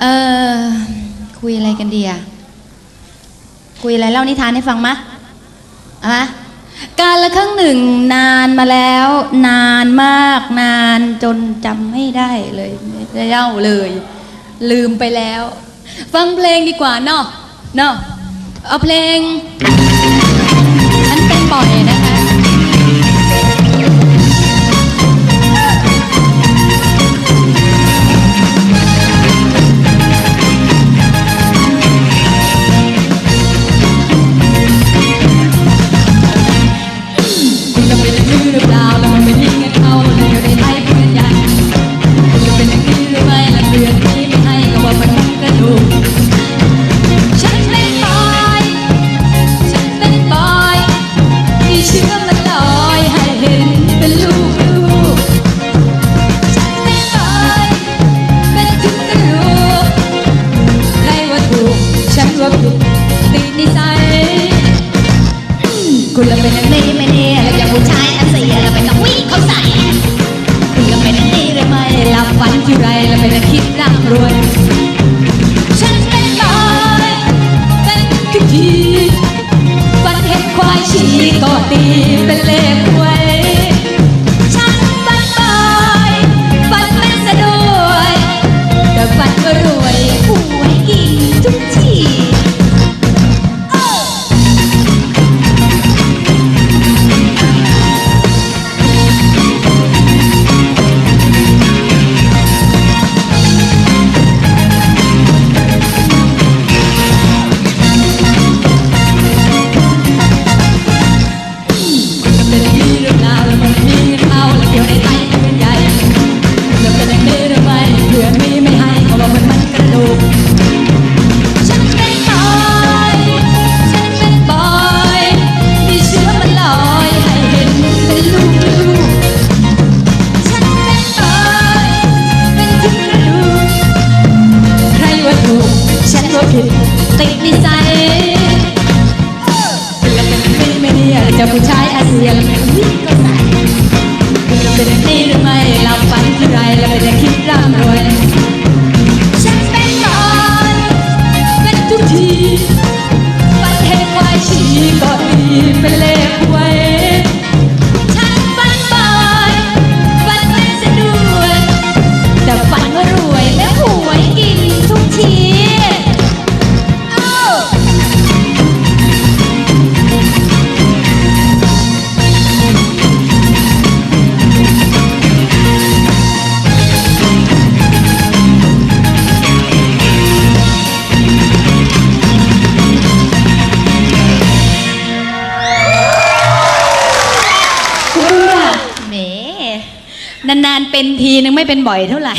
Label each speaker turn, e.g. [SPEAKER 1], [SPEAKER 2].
[SPEAKER 1] เออคุยอะไรกันดีอะคุยอะไรเล่านิทานให้ฟังมะอะการละครั้งหนึ่งนานมาแล้ว นานมากนานจนจำไม่ได้เลยไม่ได้เล่าเลย ลืมไปแล้ว ฟังเพลงดีกว่านาะเนาะเอาเพลงฉันเป็นบ่อยนะ คุณละเป็นนักเลงไม่เนี่และอย่างผู้ชายอันเสียและเป็นต้องวิ่งเข้าใส่ ติดในใจเปลือกเป็นไม่ดียจะผู้ชายอาเซียน นานๆเป็นทีนึงไม่เป็นบ่อยเท่าไหร่